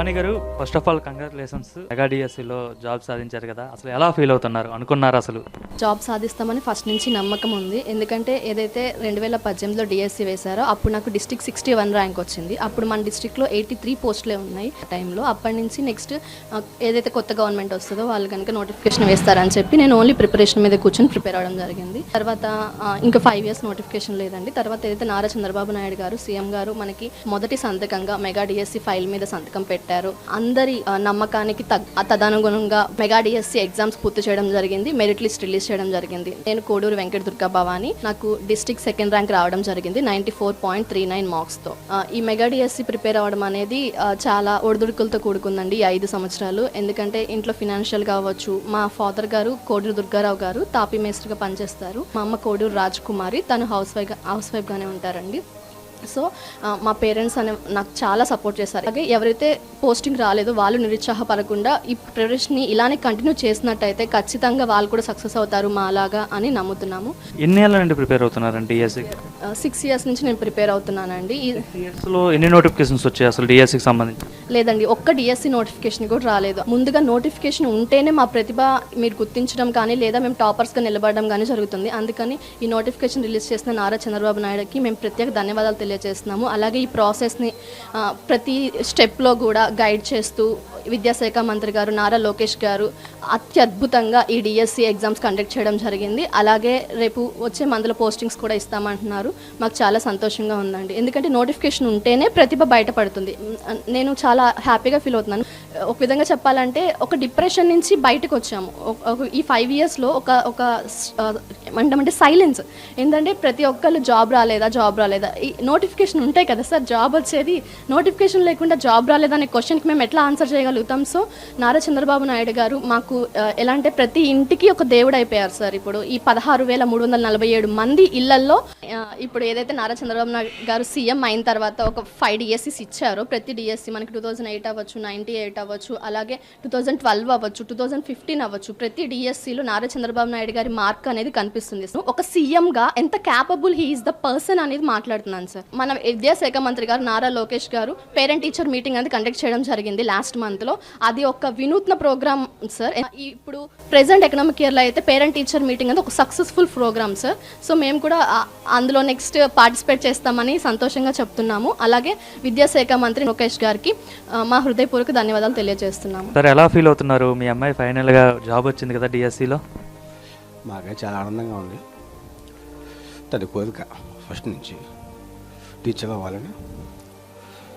Bhavani garu first of all congratulations mega job సాధించారు కదా. అసలు ఎలా ఫీల్ అవుతున్నారు? అనుకున్నారు అసలు? జాబ్ సాధిస్తామని ఫస్ట్ నుంచి నమ్మకం ఉంది. ఎందుకంటే ఏదైతే రెండు వేల పద్దెనిమిదిలో డిఎస్సి వేశారో అప్పుడు నాకు డిస్టిక్ సిక్స్టీ వన్ ర్యాంక్ వచ్చింది. అప్పుడు మన డిస్టిక్లో ఎయిటీ త్రీ పోస్టులే ఉన్నాయి టైంలో. అప్పటి నుంచి నెక్స్ట్ ఏదైతే కొత్త గవర్నమెంట్ వస్తుందో వాళ్ళు కనుక నోటిఫికేషన్ వేస్తారని చెప్పి నేను ఓన్లీ ప్రిపరేషన్ మీద కూర్చొని ప్రిపేర్ అవ్వడం జరిగింది. తర్వాత ఇంకా ఫైవ్ ఇయర్స్ నోటిఫికేషన్ లేదండి. తర్వాత ఏదైతే నారా చంద్రబాబు నాయుడు గారు సీఎం గారు మనకి మొదటి సంతకంగా మెగా డిఎస్సి ఫైల్ మీద సంతకం పెట్టారు. అందరి నమ్మకానికి తదనుగుణంగా మెగా డిఎస్సి ఎగ్జామ్స్ పూర్తి చేయడం జరిగింది. మెరిట్ లిస్ట్ రిలీజ్ చేయడం జరిగింది. నేను కోడూరు వెంకట దుర్గా భవాని. నాకు డిస్టిక్ సెకండ్ ర్యాంక్ రావడం జరిగింది ninety four point three nine మార్క్స్తో. ఈ మెగా డిఎస్సి ప్రిపేర్ అవ్వడం అనేది చాలా ఒడిదుడుకులతో కూడుకుందండి ఈ ఐదు సంవత్సరాలు. ఎందుకంటే ఇంట్లో ఫినాన్షియల్ కావచ్చు మా ఫాదర్ గారు కోడూరు దుర్గారావు గారు తాపీ మేస్టర్గా పనిచేస్తారు. మా అమ్మ కోడూరు రాజ్ కుమారి తను హౌస్ వైఫ్ హౌస్ వైఫ్గానే ఉంటారండి. సో మా పేరెంట్స్ అనే నాకు చాలా సపోర్ట్ చేశారు. అలాగే ఎవరైతే పోస్టింగ్ రాలేదో వాళ్ళు నిరుత్సాహపడకుండా ఈ ప్రిపరేషన్ని ఇలానే కంటిన్యూ చేసినట్టయితే ఖచ్చితంగా వాళ్ళు కూడా సక్సెస్ అవుతారు మా అలాగా అని నమ్ముతున్నాము. ఎన్ని ఏళ్ళ నుండి ప్రిపేర్ అవుతున్నారండి సిక్స్ ఇయర్స్ నుంచి నేను ప్రిపేర్ అవుతున్నానండి. ఈ- ఇయర్స్లో ఎన్ని నోటిఫికేషన్స్ వచ్చాయి అసలు డిఎస్సికి సంబంధించి? లేదండి ఒక్క డిఎస్సి నోటిఫికేషన్ కూడా రాలేదు. ముందుగా నోటిఫికేషన్ ఉంటేనే మా ప్రతిభ మీరు గుర్తించడం కానీ లేదా మేము టాపర్స్గా నిలబడడం కానీ జరుగుతుంది. అందుకని ఈ నోటిఫికేషన్ రిలీజ్ చేసిన నారా చంద్రబాబు నాయుడుకి మేము ప్రత్యేక ధన్యవాదాలు తెలియజేస్తున్నాము. అలాగే ఈ ప్రాసెస్ని ప్రతి స్టెప్లో కూడా గైడ్ చేస్తూ విద్యాశాఖ మంత్రి గారు నారా లోకేష్ గారు అత్యద్భుతంగా ఈ డిఎస్సి ఎగ్జామ్స్ కండక్ట్ చేయడం జరిగింది. అలాగే రేపు వచ్చే మందుల పోస్టింగ్స్ కూడా ఇస్తామంటున్నారు. మాకు చాలా సంతోషంగా ఉందండి. ఎందుకంటే నోటిఫికేషన్ ఉంటేనే ప్రతిభ బయటపడుతుంది. నేను చాలా హ్యాపీగా ఫీల్ అవుతున్నాను. ఒక విధంగా చెప్పాలంటే ఒక డిప్రెషన్ నుంచి బయటకు వచ్చాము. ఈ ఫైవ్ ఇయర్స్లో ఒక ఒక స్- ఏమంటామంటే సైలెన్స్. ఏంటంటే ప్రతి ఒక్కళ్ళు జాబ్ రాలేదా జాబ్ రాలేదా? ఈ నోటిఫికేషన్ ఉంటాయి కదా సార్ జాబ్ వచ్చేది. నోటిఫికేషన్ లేకుండా జాబ్ రాలేదా అనే క్వశ్చన్కి మేము ఎట్లా ఆన్సర్ చేయగలుగుతాం? సో నారా చంద్రబాబు నాయుడు గారు మాకు ఎలా అంటే ప్రతి ఇంటికి ఒక దేవుడు అయిపోయారు సార్ ఇప్పుడు. ఈ పదహారు వేల మూడు వందల నలభై ఏడు మంది ఇళ్ళల్లో ఇప్పుడు ఏదైతే నారా చంద్రబాబు నాయుడు గారు సీఎం అయిన తర్వాత ఒక ఫైవ్ డిఎస్సీస్ ఇచ్చారో ప్రతి డిఎస్సీ మనకి టూ థౌజండ్ ఎయిట్ అవ్వచ్చు నైంటీ ఎయిట్ అవ్వచ్చు అలాగే టూ థౌజండ్ ట్వెల్వ్ అవ్వచ్చు టూ థౌజండ్ ఫిఫ్టీన్ అవ్వచ్చు. ప్రతి డిఎస్సిలో నారా చంద్రబాబు నాయుడు గారి మార్క్ అనేది కనిపిస్తుంది. సో ఒక సీఎంగా ఎంత క్యాపబుల్ హీఈస్ ద పర్సన్ అనేది మాట్లాడుతున్నాను సార్. మన విద్యాశాఖ మంత్రి garu Nara Lokesh garu parent teacher meeting అనేది కండక్ట్ చేయడం జరిగింది లాస్ట్ మంత్లో అది ఒక వినూత్న ప్రోగ్రామ్ సార్. ఇప్పుడు ప్రెసెంట్ ఎకనామిక్ ఇయర్లో అయితే పేరెంట్ టీచర్ మీటింగ్ అనేది ఒక సక్సెస్ఫుల్ ప్రోగ్రామ్ సార్. సో మేము కూడా అందులో నెక్స్ట్ పార్టిసిపేట్ చేస్తామని సంతోషంగా చెప్తున్నాము. అలాగే విద్యాశాఖ మంత్రి లోకేష్ గారికి మా హృదయపూర్వక ధన్యవాదాలు తెలియజేస్తున్నాము. సార్ ఎలా ఫీల్ అవుతున్నారు? మీ అమ్మాయి ఫైనల్గా జాబ్ వచ్చింది కదా డిఎస్సిలో మాకే చాలా ఆనందంగా ఉంది. తది కోరిక ఫస్ట్ నుంచి టీచర్ అవ్వాలని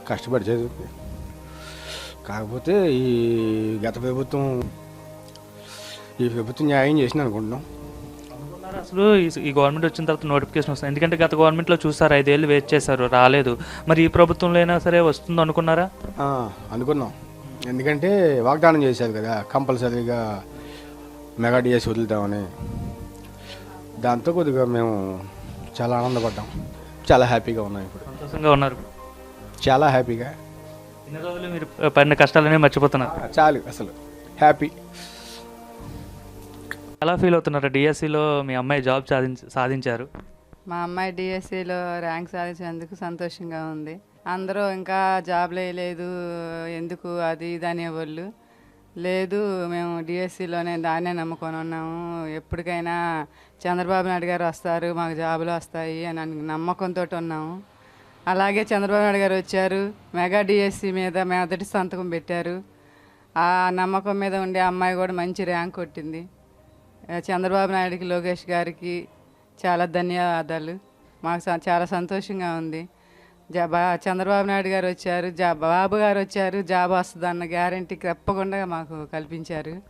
కష్టపడి చదివింది. కాకపోతే ఈ గత ప్రభుత్వం ఈ ప్రభుత్వం న్యాయం చేసింది అనుకుంటున్నాం. అసలు ఈ- గవర్నమెంట్ వచ్చిన తర్వాత నోటిఫికేషన్ వస్తుంది. ఎందుకంటే గత గవర్నమెంట్లో చూసారు ఐదేళ్ళు వెయిట్ చేశారు రాలేదు. మరి ఈ ప్రభుత్వంలో అయినా సరే వస్తుంది అనుకున్నారా? అనుకున్నాం. ఎందుకంటే వాగ్దానం చేశారు కదా కంపల్సరీగా మెగా డిఎస్ వదులుతామని. దాంతో కొద్దిగా మేము చాలా ఆనందపడ్డాం. చాలా హ్యాపీగా ఉన్నాం ఇప్పుడు. సంతోషంగా ఉన్నారు. చాలా హ్యాపీగా. ఇన్ని రోజులు మీరు పడిన కష్టాలనే మర్చిపోతున్నారు. చాలు అసలు. హ్యాపీ. ఎలా ఫీల్ అవుతున్నారు? డిఎస్సిలో మీ అమ్మాయి జాబ్ సాధించ సాధించారు. మా అమ్మాయి డిఎస్సిలో ర్యాంక్ సాధించినందుకు సంతోషంగా ఉంది. అందరూ ఇంకా జాబ్ లేదు ఎందుకు అది ఇది అనేవాళ్ళు లేదు మేము డిఎస్సిలోనే దాన్నే నమ్ముకొని ఉన్నాము. ఎప్పటికైనా చంద్రబాబు నాయుడు గారు వస్తారు మాకు జాబులు వస్తాయి అని నమ్మకంతో ఉన్నాము. అలాగే చంద్రబాబు నాయుడు గారు వచ్చారు మెగా డిఎస్సి మీద మొదటి సంతకం పెట్టారు. ఆ నమ్మకం మీద ఉండే అమ్మాయి కూడా మంచి ర్యాంక్ కొట్టింది. చంద్రబాబు నాయుడుకి లోకేష్ గారికి చాలా ధన్యవాదాలు. మాకు స- చాలా సంతోషంగా ఉంది. బా చంద్రబాబు నాయుడు గారు వచ్చారు జా బాబు గారు వచ్చారు జాబ్ వస్తుంది అన్న గ్యారంటీ తప్పకుండా మాకు కల్పించారు.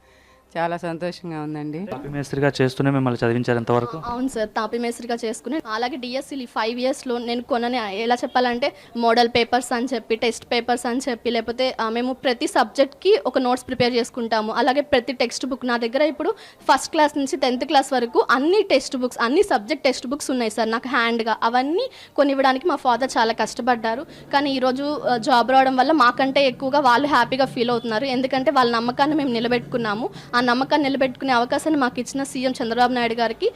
చాలా సంతోషంగా ఉందండి. మేస్త్రిగా చేస్తూనే మిమ్మల్ని చదివించారు ఎంతవరకు? అవును సార్ తాపీ మేస్త్రిగా చేసుకుని అలాగే డిఎస్సి ఈ ఫైవ్ ఇయర్స్లో నేను కొనని ఎలా చెప్పాలంటే మోడల్ పేపర్స్ అని చెప్పి టెస్ట్ పేపర్స్ అని చెప్పి లేకపోతే ఆ, మేము ప్రతి సబ్జెక్ట్కి ఒక నోట్స్ ప్రిపేర్ చేసుకుంటాము. అలాగే ప్రతి టెక్స్ట్ బుక్ నా దగ్గర ఇప్పుడు ఫస్ట్ క్లాస్ నుంచి టెన్త్ క్లాస్ వరకు అన్ని టెక్స్ట్ బుక్స్ అన్ని సబ్జెక్ట్ టెక్స్ట్ బుక్స్ ఉన్నాయి సార్. నాకు హ్యాండ్గా అవన్నీ కొనివ్వడానికి మా ఫాదర్ చాలా కష్టపడ్డారు. కానీ ఈరోజు జాబ్ రావడం వల్ల మాకంటే ఎక్కువగా వాళ్ళు హ్యాపీగా ఫీల్ అవుతున్నారు. ఎందుకంటే వాళ్ళ నమ్మకాన్ని మేము నిలబెట్టుకున్నాము. ఆ నమ్మకాన్ని నిలబెట్టుకునే అవకాశాన్ని మాకు ఇచ్చిన సీఎం చంద్రబాబు నాయుడు గారికి